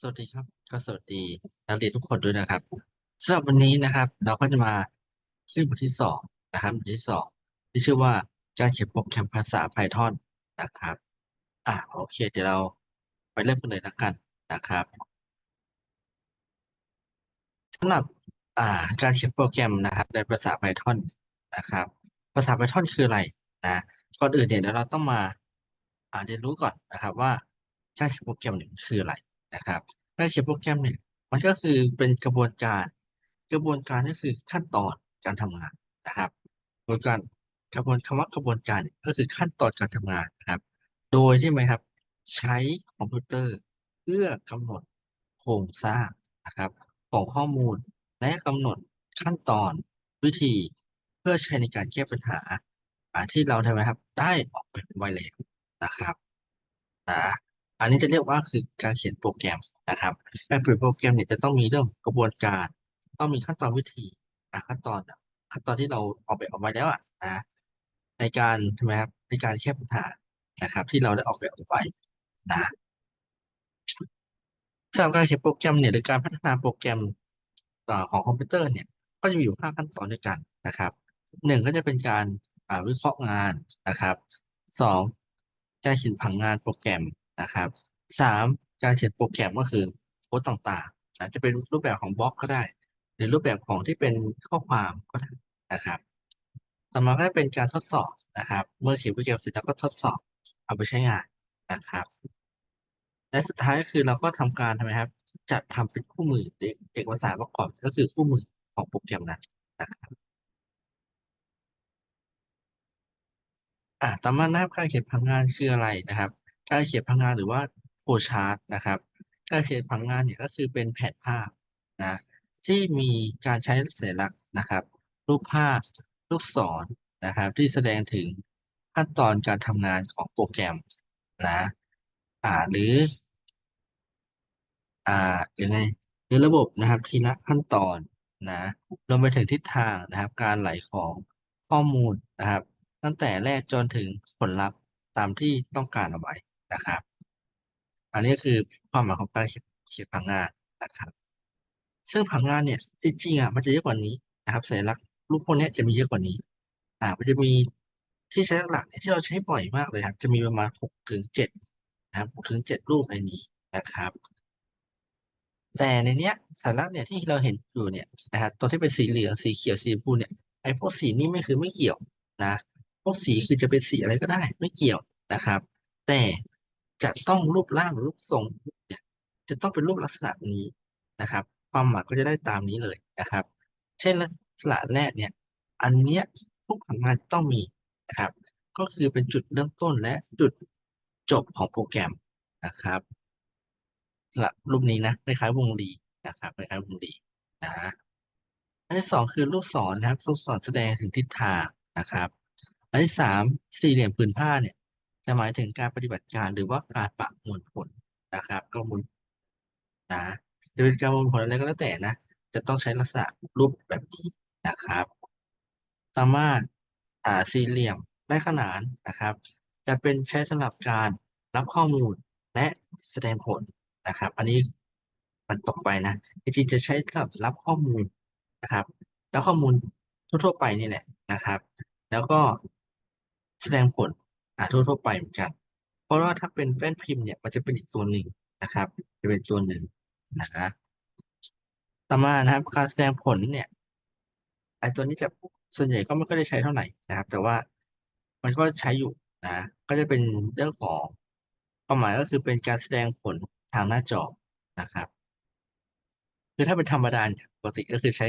สวัสดีครับ ก็สวัสดีนักเรียนทุกคนด้วยนะครับสำหรับวันนี้นะครับ เราก็จะมาขึ้นบทที่สองนะครับบทที่สองที่ชื่อว่าการเขียนโปรแกรมภาษา Python นะครับ อ่าโอเค เดี๋ยวเราไปเริ่มกันเลยละกันนะครับสำหรับอ่าการเขียนโปรแกรมนะครับ ในภาษา Python นะครับ ภาษา Python คืออะไรนะก่อนอื่นเนี่ยเดี๋ยวเราต้องมาอ่าเรียนรู้ก่อนนะครับว่าการเขียนโปรแกรมเนี่ยคืออะไร นะครับการเขียนโปรแกรมเนี่ย มันก็คือเป็นกระบวนการ กระบวนการก็คือขั้นตอนการทำงานนะครับกระบวนการกระบวนคำว่ากระบวนการก็คือขั้นตอนการทำงานนะครับ โดยที่ไหมครับ ใช้คอมพิวเตอร์เพื่อกำหนดโครงสร้างนะครับ ของข้อมูลและกำหนดขั้นตอนวิธีเพื่อใช้ในการแก้ปัญหาอ่าที่เราทำไมครับ ได้ออกแบบไว้แล้วนะครับนะ อันนี้จะเรียกว่าคือการเขียนโปรแกรมนะครับการเขียนโปรแกรมเนี่ยจะต้องมีเรื่องกระบวนการ ต้องมีขั้นตอนวิธีอะขั้นตอนขั้นตอนที่เราออกแบบออกมาแล้วอะนะในการใช่ไหมครับในการแก้ปัญหานะครับ ที่เราได้ออกแบบออกไปนะสำหรับการเขียนโปรแกรมเนี่ยหรือการพัฒนาโปรแกรมต่อของคอมพิวเตอร์เนี่ยก็จะมีอยู่ห้าขั้นตอนด้วยกันนะครับหนึ่งก็จะเป็นการวิเคราะห์งานนะครับสองการเขียนผังงานโปรแกรม นะครับสามการเขียนโปรแกรมก็คือโค้ดต่างๆอาจจะเป็นรูปแบบของบล็อกก็ได้ หรือรูปแบบของที่เป็นข้อความก็ได้นะครับต่อมาก็จะเป็นการทดสอบนะครับ เมื่อเขียนโปรแกรมเสร็จแล้วก็ทดสอบเอาไปใช้งานนะครับ และสุดท้ายก็คือเราก็ทำการทำไมครับ จัดทำเป็นคู่มือเอกสารประกอบก็คือคู่มือของโปรแกรมนั้นนะครับอ่าต่อมานะครับการเขียนผังงานคืออะไรนะครับ การเขียนผังงานหรือว่าโฟชาร์ตนะครับการเขียนผังงานเนี่ยก็คือเป็นแผนภาพนะที่มีการใช้สัญลักษณ์นะครับ รูปภาพลูกศรนะครับ ที่แสดงถึงขั้นตอนการทำงานของโปรแกรมนะอ่าหรือ อ่ายังไงในระบบนะครับทีละขั้นตอนนะรวมไปถึงทิศทางนะครับ การไหลของข้อมูลนะครับ ตั้งแต่แรกจนถึงผลลัพธ์ตามที่ต้องการเอาไว้ นะครับ อันนี้คือความหมายของการเขียนผังงานนะครับ ซึ่งผังงานเนี่ยจริงๆอะมันจะเยอะกว่านี้นะครับสัญลักษณ์รูปพวกนี้จะมีเยอะกว่านี้ อ่า มันจะมีที่ใช้หลักเนี่ยที่เราใช้บ่อยมากเลยครับ จะมีประมาณหกถึงเจ็ดนะครับหกถึงเจ็ดรูปในนี้นะครับ แต่ในเนี้ยสาระเนี่ยที่เราเห็นอยู่เนี่ยนะครับตัวที่เป็นสีเหลืองสีเขียวสีชมพูเนี่ยไอ้พวกสีนี้ไม่คือไม่เกี่ยวนะ พวกสีคือจะเป็นสีอะไรก็ได้ ไม่เกี่ยวนะครับ แต่ จะต้องรูปร่างรูปทรงเนี่ยจะต้องเป็นรูปลักษณะนี้นะครับ ความหมายก็จะได้ตามนี้เลยนะครับ เช่นลักษณะแรกเนี่ย อันเนี้ยทุกผังานต้องมีนะครับ ก็คือเป็นจุดเริ่มต้นและจุดจบของโปรแกรมนะครับสำหรับรูปนี้นะคล้ายวงรีนะครับคล้ายวงรีนะอันที่สองคือลูกศรนะครับลูกศรแสดงถึงทิศทางนะครับ อันที่สามสี่เหลี่ยมผืนผ้าเนี่ย จะหมายถึงการปฏิบัติการหรือว่าการประมวลผลนะครับประมวลนะจะเป็นการประมวลผลอะไรก็แล้วแต่นะ จะต้องใช้ลักษณะรูปแบบนี้นะครับต่อมาอ่าสี่เหลี่ยมและขนานนะครับ จะเป็นใช้สำหรับการรับข้อมูลและแสดงผลนะครับ อันนี้มันตกไปนะจริงๆจะใช้สำหรับรับข้อมูลนะครับ แล้วข้อมูลทั่วๆไปนี่แหละนะครับ แล้วก็แสดงผล อ่าทั่วๆไปเหมือนกัน เพราะว่าถ้าเป็นแป้นพิมพ์เนี่ยมันจะเป็นอีกตัวหนึ่งนะครับจะเป็นตัวหนึ่งนะต่อมานะครับการแสดงผลเนี่ยไอ้ตัวนี้จะส่วนใหญ่ก็ไม่ค่อยได้ใช้เท่าไหร่นะครับ แต่ว่ามันก็ใช้อยู่นะ ก็จะเป็นเรื่องของความหมายก็คือเป็นการแสดงผลทางหน้าจอนะครับ คือถ้าเป็นธรรมดาเนี่ยปกติก็คือใช้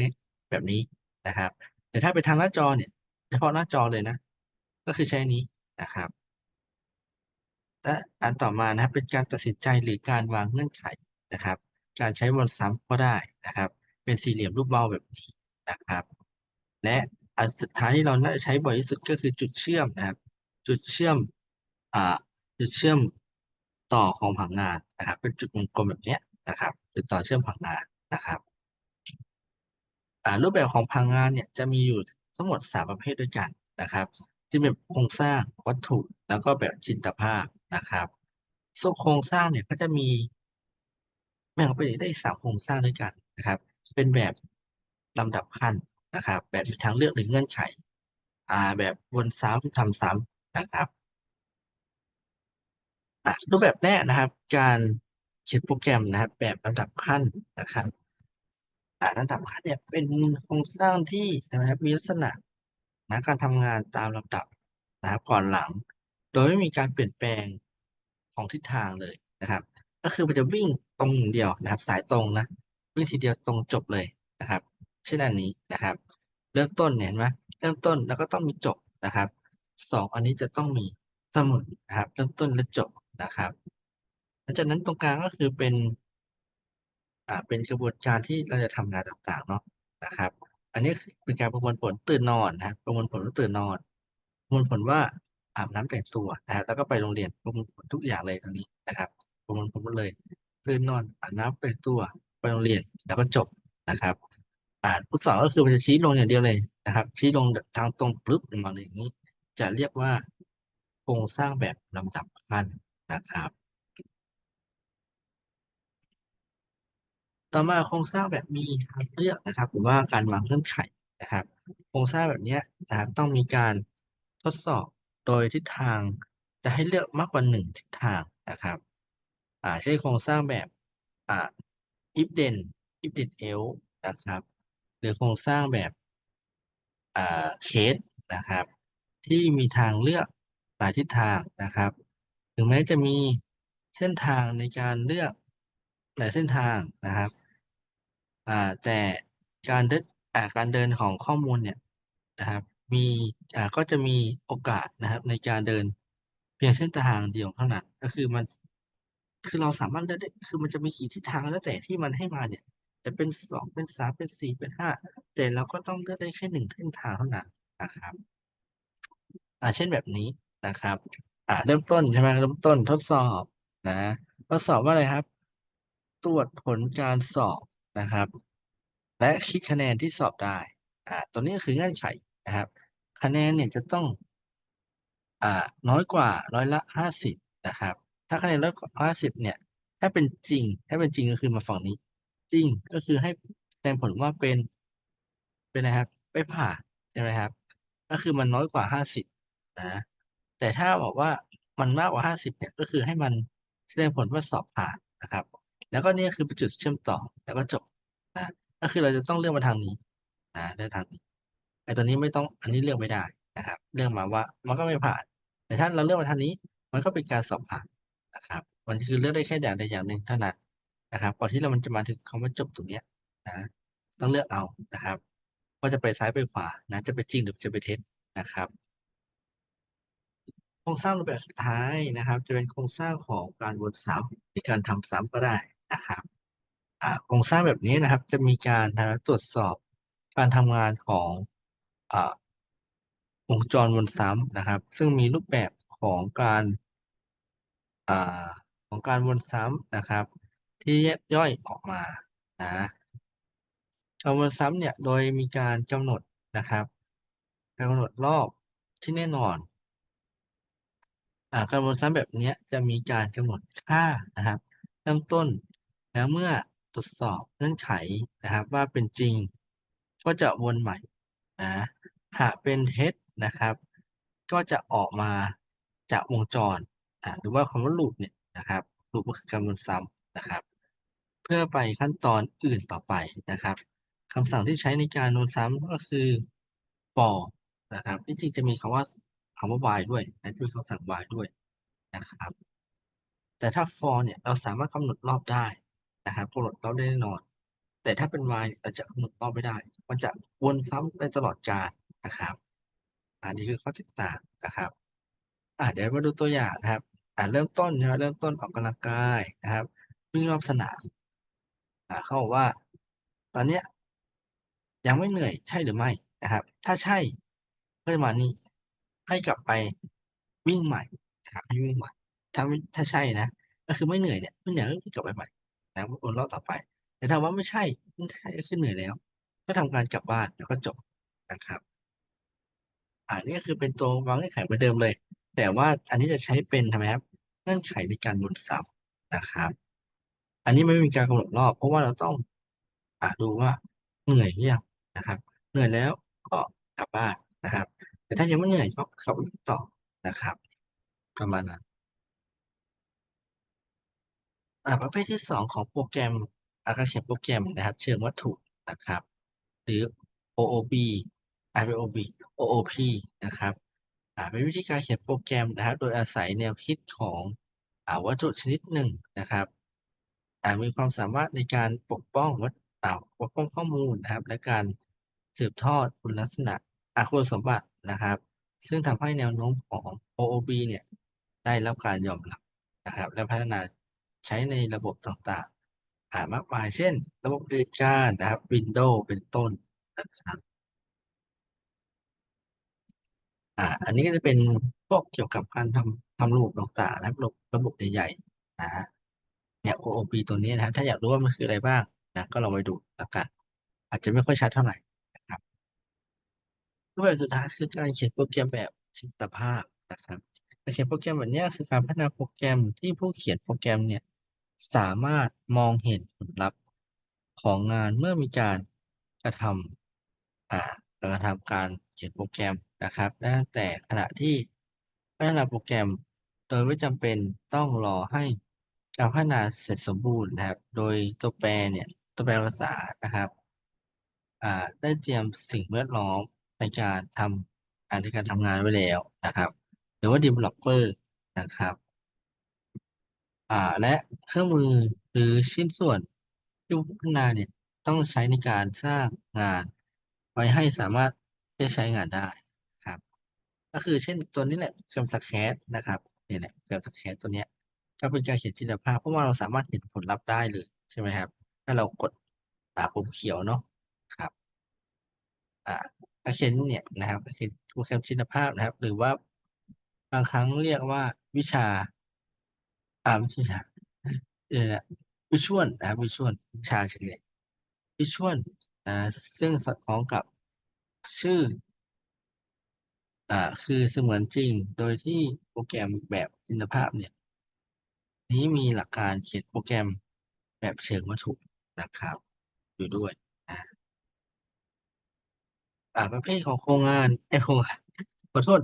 แบบนี้นะครับ แต่ถ้าเป็นทางหน้าจอเนี่ยเฉพาะหน้าจอเลยนะ ก็คือใช้นี้นะครับ และอันต่อมานะครับเป็นการตัดสินใจหรือการวางเงื่อนไขนะครับ การใช้วนซ้ำก็ได้นะครับ เป็นสี่เหลี่ยมรูปเบาแบบนี้นะครับ และอันสุดท้ายที่เราน่าจะใช้บ่อยที่สุดก็คือจุดเชื่อมนะครับ จุดเชื่อมอ่าจุดเชื่อมต่อของผังงานนะครับ เป็นจุดวงกลมแบบนี้นะครับจุดต่อเชื่อมผังงานนะครับรูปแบบของผังงานเนี่ยจะมีอยู่ทั้งหมดสามประเภทด้วยกันนะครับ ที่เป็นโครงสร้างวัตถุแล้วก็แบบจินตภาพ นะครับส่วนโครงสร้างเนี่ยก็จะมีแบ่งออกเป็นอีกได้สามโครงสร้างด้วยกันนะครับ เป็นแบบลำดับขั้นนะครับ แบบมีทางเลือกหรือเงื่อนไข อ่า แบบวนซ้ำทำซ้ำนะครับรูปแบบแรกนะครับ การเขียนโปรแกรมนะครับ แบบลำดับขั้นนะครับลำดับขั้นเนี่ยเป็นโครงสร้างที่นะครับมีลักษณะนะการทำงานตามลำดับนะครับก่อนหลัง ดยไม่มีการเปลี่ยนแปลงของทิศทางเลยนะครับ ก็คือมันจะวิ่งตรงอย่างเดียวนะครับ สายตรงนะวิ่งทีเดียวตรงจบเลยนะครับ เช่นอันนี้นะครับ เริ่มต้นเห็นไหมเริ่มต้นแล้วก็ต้องมีจบนะครับสองอันนี้จะต้องมีเสมอนะครับ เริ่มต้นและจบนะครับหลังจากนั้นตรงกลางก็คือเป็นอ่าเป็นกระบวนการที่เราจะทำงานต่างๆเนาะนะครับ อันนี้คือเป็นการประมวลผลตื่นนอนนะครับประมวลผลว่าตื่นนอน ประมวลผลว่า อาบน้ำแต่งตัวนะครับแล้วก็ไปโรงเรียนประมวลผลทุกอย่างเลยตรงนี้นะครับประมวลผลหมดเลยตื่นนอนอาบน้ำแต่งตัวไปโรงเรียนแล้วก็จบนะครับอ่าทดสอบก็คือมันจะชี้ลงอย่างเดียวเลยนะครับ ชี้ลงทางตรงปุ๊บลงมาเลยอย่างนี้ จะเรียกว่าโครงสร้างแบบลำดับขั้นนะครับต่อมาโครงสร้างแบบมีทางเลือกนะครับหรือว่าการวางเงื่อนไขนะครับ โครงสร้างแบบนี้นะครับต้องมีการทดสอบ โดยทิศทางจะให้เลือกมากกว่าหนึ่งทิศทางนะครับอ่าใช้โครงสร้างแบบอ่า if then if then else นะครับ หรือโครงสร้างแบบอ่า case นะครับ ที่มีทางเลือกหลายทิศทางนะครับ ถึงแม้จะมีเส้นทางในการเลือกหลายเส้นทางนะครับอ่าแต่การเดินการเดินของข้อมูลเนี่ยนะครับ มีอ่าก็จะมีโอกาสนะครับ ในการเดินเพียงเส้นทางเดียวเท่านั้น ก็คือมัน คือเราสามารถเลือกได้คือมันจะมีกี่ทิศทางแล้วแต่ที่มันให้มาเนี่ย จะเป็นสองเป็นสามเป็นสี่เป็นห้าแต่เราก็ต้องเลือกได้แค่หนึ่งเส้นทางเท่านั้นนะครับอ่าเช่นแบบนี้นะครับอ่าเริ่มต้นใช่ไหมเริ่มต้นทดสอบนะทดสอบว่าอะไรครับ ตรวจผลการสอบนะครับ และคิดคะแนนที่สอบได้อ่าตัวนี้ก็คือเงื่อนไข นะครับ คะแนนเนี่ยจะต้องอ่าน้อยกว่าร้อยละห้าสิบนะครับ ถ้าคะแนนร้อยกว่าห้าสิบเนี่ย ถ้าเป็นจริง ถ้าเป็นจริงก็คือมาฝั่งนี้ จริงก็คือให้แสดงผลว่าเป็นเป็นอะครับไม่ผ่านใช่ไหมครับ ก็คือมันน้อยกว่าห้าสิบนะแต่ถ้าบอกว่ามันมากกว่าห้าสิบเนี่ยก็คือให้มันแสดงผลว่าสอบผ่านนะครับ แล้วก็นี่คือจุดเชื่อมต่อแล้วก็จบนะก็คือเราจะต้องเลือกมาทางนี้นะเลือกทางนี้ ไอ้ตัวนี้ไม่ต้องอันนี้เลือกไม่ได้นะครับ เลือกมาว่ามันก็ไม่ผ่าน แต่ถ้าเราเลือกมาทางนี้ มันก็เป็นการสอบผ่านนะครับ มันคือเลือกได้แค่อย่างใดอย่างหนึ่งเท่านั้นนะครับ ก่อนที่เรามันจะมาถึงคำว่าจบตรงเนี้ยนะต้องเลือกเอานะครับว่าจะไปซ้ายไปขวานะจะไปจริงหรือจะไปเท็จนะครับโครงสร้างรูปแบบสุดท้ายนะครับ จะเป็นโครงสร้างของการวนซ้ำหรือการทำซ้ำก็ได้นะครับโครงสร้างแบบนี้นะครับ จะมีการตรวจสอบการทำงานของ วงจรวนซ้ำนะครับ ซึ่งมีรูปแบบของการอของการวนซ้ำนะครับ ที่แยกย่อยออกมานะการวนซ้ำเนี่ยโดยมีการกำหนดนะครับ การกำหนดรอบที่แน่นอนอการวนซ้ำแบบนี้จะมีการกำหนดค่านะครับเริ่มต้นแล้วเมื่อตรวจสอบเงื่อนไขนะครับว่าเป็นจริง ก็จะวนใหม่นะ หากเป็นเท็จนะครับ ก็จะออกมาจากวงจรหรือว่าคำว่าลูปเนี่ยนะครับลูปก็คือการวนซ้ำนะครับ เพื่อไปขั้นตอนอื่นต่อไปนะครับคำสั่งที่ใช้ในการวนซ้ำก็คือ for นะครับที่จริงจะมีคำว่าคำว่า while ด้วยนะจะมีคำสั่ง while ด้วยนะครับ แต่ถ้า for เนี่ยเราสามารถกำหนดรอบได้นะครับกำหนดรอบได้แน่นอน แต่ถ้าเป็น while เนี่ยเราจะกำหนดรอบไม่ได้ มันจะวนซ้ำไปตลอดกาล นะครับ อันนี้คือข้อแตกต่างนะครับอ่าเดี๋ยวมาดูตัวอย่างนะครับอ่าเริ่มต้นนะเริ่มต้นออกกำลังกายนะครับวิ่งรอบสนามอ่าเขาบอกว่า ตอนเนี้ยยังไม่เหนื่อยใช่หรือไม่นะครับ ถ้าใช่ก็จะมานี่ให้กลับไปวิ่งใหม่นะครับให้วิ่งใหม่ถ้าไม่ถ้าใช่นะก็คือไม่เหนื่อยเนี่ยไม่เหนื่อยก็กลับไปใหม่นะวนรอบต่อไป แต่ถ้าว่าไม่ใช่ไม่ใช่ก็คือเหนื่อยแล้ว ก็ทำการกลับบ้านแล้วก็จบนะครับ อ่านี่ก็คือเป็นตัววางเงื่อนไขเหมือนเดิมเลย แต่ว่าอันนี้จะใช้เป็นทำไมครับ เงื่อนไขในการวนซ้ำนะครับ อันนี้ไม่มีการกำหนดรอบ เพราะว่าเราต้องอดูว่าเหนื่อยหรือยังนะครับ เหนื่อยแล้วก็กลับบ้านนะครับ แต่ถ้ายังไม่เหนื่อยก็ข้าไปต่อนะครับ ประมาณนั้นอ่าประเภทที่สองของโปรแกรมอาการเขียนโปรแกรมนะครับ เชิงวัตถุนะครับ หรือ OOB IOB OOP นะครับเป็นวิธีการเขียนโปรแกรมนะครับ โดยอาศัยแนวคิดของอวัตถุชนิดหนึ่งนะครับมีความสามารถในการปกป้องวัตอ่าปกป้องข้อมูลนะครับ และการสืบทอดคุณลักษณะคุณสมบัตินะครับ ซึ่งทำให้แนวโน้มของ OOB เนี่ยได้รับการยอมรับนะครับ และพัฒนาใช้ในระบบต่างๆมากมายเช่น ระบบบัติการนะครับ Windows เป็นต้นนะครับ อ่า อันนี้ก็จะเป็นพวกเกี่ยวกับการทำทำระบบต่างๆนะระบบระบบใหญ่ๆนะฮะเนี่ย OOP ตัวนี้นะครับ ถ้าอยากรู้ว่ามันคืออะไรบ้างนะก็ลองไปดูล้วกัน อาจจะไม่ค่อยชัดเท่าไหร่นะครับรูปแบบสุดท้ายคือการเขียนโปรแกรมแบบจินตภาพนะครับการเขียนโปรแกรมแบบนี้คือการพัฒนาโปรแกรมที่ผู้เขียนโปรแกรมเนี่ยสามารถมองเห็นผลลัพธ์ของงานเมื่อมีการกระทำอ่ากระทำการ เขียนโปรแกรมนะครับตั้งแต่ขณะที่พัฒนาโปรแกรม โดยไม่จำเป็นต้องรอให้การพัฒนาเสร็จสมบูรณ์นะครับ โดยตัวแปรเนี่ยตัวแปรภาษานะครับได้เตรียมสิ่งแวดล้อมในการทำอ่าในการทำงานไว้แล้วนะครับ หรือว่า developer นะครับและเครื่องมือหรือชิ้นส่วนที่พัฒนาเนี่ยต้องใช้ในการสร้างงาน ไว้ให้สามารถ ได้ใช้งานได้ครับ ก็คือเช่นตัวนี้แหละเครื่องสแคสนะครับเนี่ยแหละเครื่องสแคสตัวเนี้ยก็เป็นการเขียนจินตภาพเพราะว่าเราสามารถเห็นผลลัพธ์ได้เลยใช่ไหมครับ ถ้าเรากดตาปุ่มเขียวเนาะครับ อ่าการเขียนเนี่ยนะครับการเขียนโปรแกรมจินตภาพนะครับ หรือว่าบางครั้งเรียกว่าวิชาอ่าไม่ใช่วิชาเออวิชวลนะครับวิชวลวิชาเฉลี่ยวิชวลนะซึ่งสอดคล้องกับ ชื่ออ่าคือเสมือนจริง โดยที่โปรแกรมแบบจินตภาพเนี่ย นี้มีหลักการเขียนโปรแกรมแบบเชิงวัตถุนะครับ อยู่ด้วยอ่าอ่าประเภทของโครงงานไอ้โครงงานขอโทษ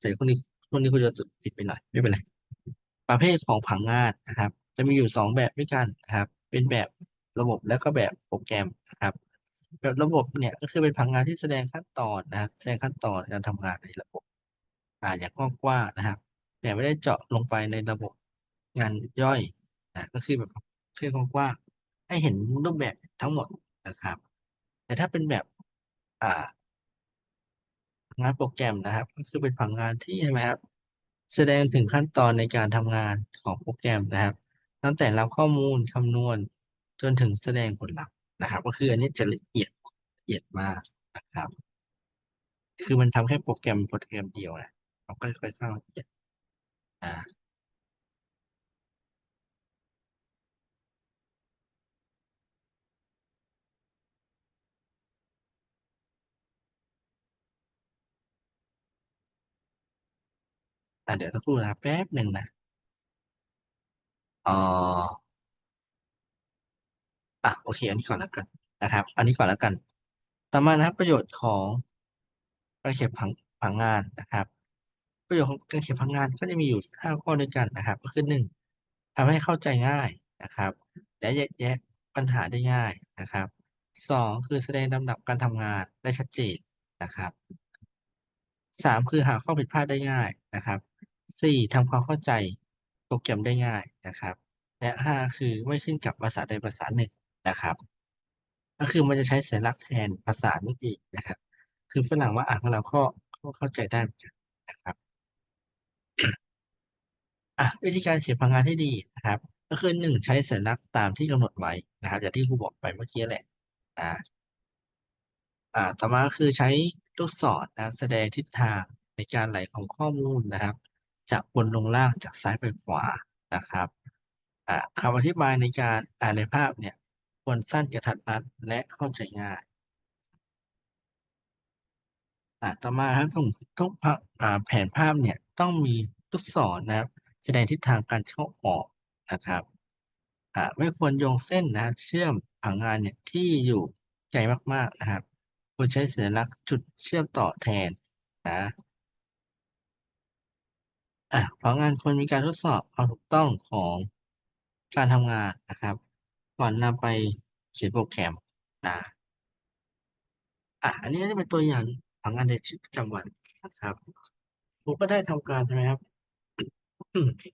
เสียคนนี้คนนี้คุณจะผิดไปหน่อยไม่เป็นไรประเภทของผังงานนะครับ จะมีอยู่สองแบบด้วยกันนะครับ เป็นแบบระบบและก็แบบโปรแกรมนะครับ แบบระบบเนี่ยก็คือเป็นผังงานที่แสดงขั้นตอนนะครับแสดงขั้นตอนการทำงานในระบบ อ่าอย่างกว้างๆนะครับ แต่ไม่ได้เจาะลงไปในระบบงานย่อยนะก็คือแบบคือกว้างๆให้เห็นรูปแบบทั้งหมดนะครับ แต่ถ้าเป็นแบบอ่างานโปรแกรมนะครับ ก็คือเป็นผังงานที่ใช่ไหมครับ แสดงถึงขั้นตอนในการทำงานของโปรแกรมนะครับ ตั้งแต่รับข้อมูลคำนวณจนถึงแสดงผลลัพธ์ นะครับ ก็คืออันนี้จะละเอียดละเอียดมากนะครับ คือมันทำแค่โปรแกรมโปรแกรมเดียวนะเราก็ค่อยๆสร้างละเอียดอ่าอ่าเดี๋ยวต้องพูดนะครับแป๊บหนึ่งนะอ่อ อะโอเค อันนี้ก่อนแล้วกันนะครับ อันนี้ก่อนแล้วกัน ต่อมานะครับ ประโยชน์ของการเขียนผังผังงานนะครับ ประโยชน์ของการเขียนผังงานก็จะมีอยู่ห้าข้อด้วยกันนะครับ ก็คือหนึ่งทำให้เข้าใจง่ายนะครับ และแยกแยะปัญหาได้ง่ายนะครับสองคือแสดงลำดับการทำงานได้ชัดเจนนะครับสามคือหาข้อผิดพลาดได้ง่ายนะครับสี่ทำความเข้าใจโปรแกรมได้ง่ายนะครับ และห้าคือไม่ขึ้นกับภาษาใดภาษาหนึ่ง นะครับ ก็คือมันจะใช้สัญลักษณ์แทนภาษานั่นเองนะครับ คือฝรั่งว่าอ่านของเราก็เข้าใจได้นะครับอะวิธีการเขียนพลังงานให้ดีนะครับ ก็คือหนึ่งใช้สัญลักษณ์ตามที่กำหนดไว้นะครับ อย่างที่ครูบอกไปเมื่อกี้แหละอ่าอ่าต่อมาคือใช้ลูกศรนะแสดงทิศทางในการไหลของข้อมูลนะครับ จากบนลงล่างจากซ้ายไปขวานะครับอ่าคำอธิบายในการอ่านในภาพเนี่ย ควรสั้นกระทัดรัดและเข้าใจง่ายต่อมาครับทุกทุกภาพอ่าแผนภาพเนี่ยต้องมีลูกศรนะครับ แสดงทิศทางการเข้าออกนะครับไม่ควรโยงเส้นนะเชื่อมผังงานเนี่ยที่อยู่ไกลมากๆนะครับควรใช้สัญลักษณ์จุดเชื่อมต่อแทนนะอะผังงานควรมีการทดสอบความถูกต้องของการทำงานนะครับ ก่อนนำไปเขียนโปรแกรมนะอะอันนี้จะเป็นตัวอย่างผังงานในชีวิตประจำวันนะครับผมก็ได้ทำการใช่ไหมครับ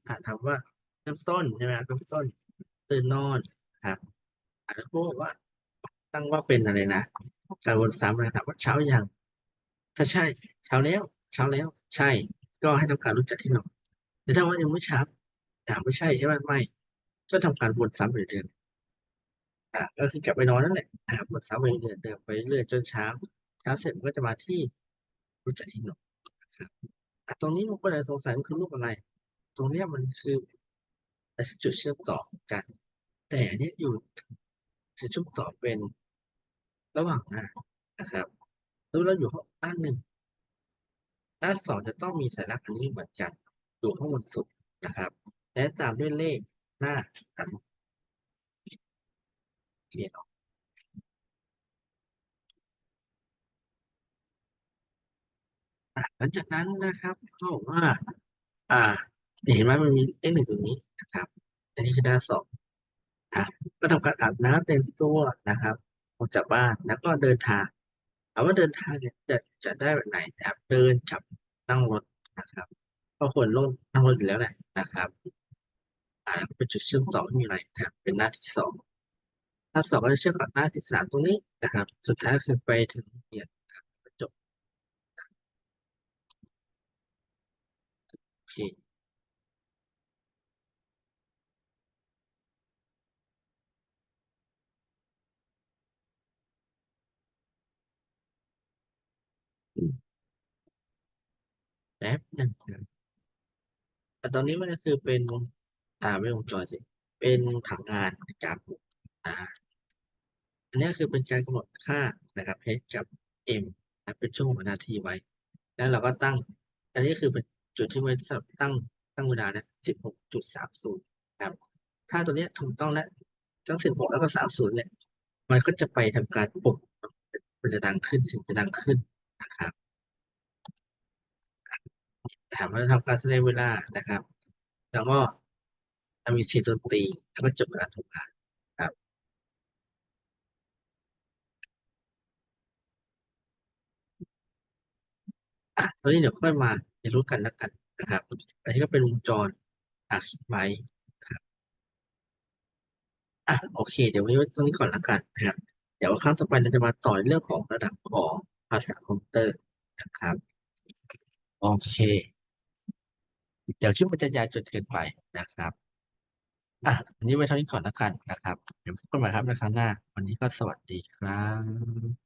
อ่านถามว่าเริ่มต้นใช่ไหมครับเริ่มต้นตื่นนอนครับอาจจะพูดว่าตั้งว่าเป็นอะไรนะการวนซ้ำนะครับว่าเช้ายังถ้าใช่ เช้าแล้วเช้าแล้ว ใช่ ก็ให้ทำการรู้จักที่นอนแต่ถ้าว่ายังไม่เช้าอ่าไม่ใช่ใช่ไหมไม่ ก็ทำการวนซ้ำไปเรื่อยๆอ่า ก็คือกลับไปนอนนั่นแหละนะครับวนซ้ำไปเรื่อยเดินไปเรื่อยจนเช้าเช้าเสร็จมันก็จะมาที่รู้จักที่นอนนะครับตรงนี้มันก็เลยสงสัยมันคือรูปอะไร ตรงเนี้ยมันคือจุดเชื่อมต่อกัน แต่อันเนี้ยอยู่จุดเชื่อมต่อเป็นระหว่างหน้านะครับแล้วเราอยู่ห้องหน้าหนึ่งหน้าสองจะต้องมีสัญลักษณ์อันนี้เหมือนกันอยู่ข้างบนสุดนะครับ และตามด้วยเลขหน้าหันเขียนออกอะหลังจากนั้นนะครับเขาบอกว่า อ่า เห็นไหมมันมีเลขหนึ่งตรงนี้นะครับ อันนี้คือหน้าสองอะก็ทำการอาบน้ำเต็มตัวนะครับออกจากบ้านแล้วก็เดินทางถามว่าเดินทางเนี่ยจะจะได้แบบไหนนะครับเดินกับนั่งรถนะครับก็ควรลงนั่งรถอยู่แล้วแหละนะครับอ่าแล้วก็เป็นจุดเชื่อมต่อไม่มีอะไรนะครับเป็นหน้าที่สอง หน้าสองก็จะเชื่อมกับหน้าที่สามตรงนี้นะครับ สุดท้ายคือไปถึงโรงเรียนจบโอเคแป๊บหนึ่งนะแต่ตอนนี้มันก็คือเป็น อ่าไม่วงจรสิ เป็นผังงานนะครับอ่า นนี้คือเป็นการกำหนดค่านะครับ h กับ m นะเป็นช่วงนาทีไว้ แล้วเราก็ตั้ง อันนี้คือเป็นจุดที่ไว้สำหรับตั้งตั้งเวลานะสิบหกจุดสามศูนย์ครับ ถ้าตัวเนี้ยถูกต้องแล้วตั้งสิบหกแล้วก็สามศูนย์เนี่ย มันก็จะไปทำการปลุกมันจะดังขึ้นสิ่งจะดังขึ้นนะครับถามว่าทำการแสดงเวลานะครับ แล้วก็มีเสียงดนตรีแล้วก็จบการทำงานครับ อะ ตอนนี้เดี๋ยวค่อยมาเรียนรู้กันแล้วกันนะครับ อันนี้ก็เป็นวงจรอะคิดไว้ครับอะโอเค เดี๋ยววันนี้ไว้ตรงนี้ก่อนละกันนะครับ เดี๋ยวครั้งต่อไปเราจะมาต่อเรื่องของระดับของภาษาคอมพิวเตอร์นะครับ โอเค เดี๋ยวคลิปมันจะยาวจนเกินไปนะครับอะวันนี้ไว้เท่านี้ก่อนละกันนะครับ เดี๋ยวพบกันใหม่ครับในครั้งหน้า วันนี้ก็สวัสดีครับ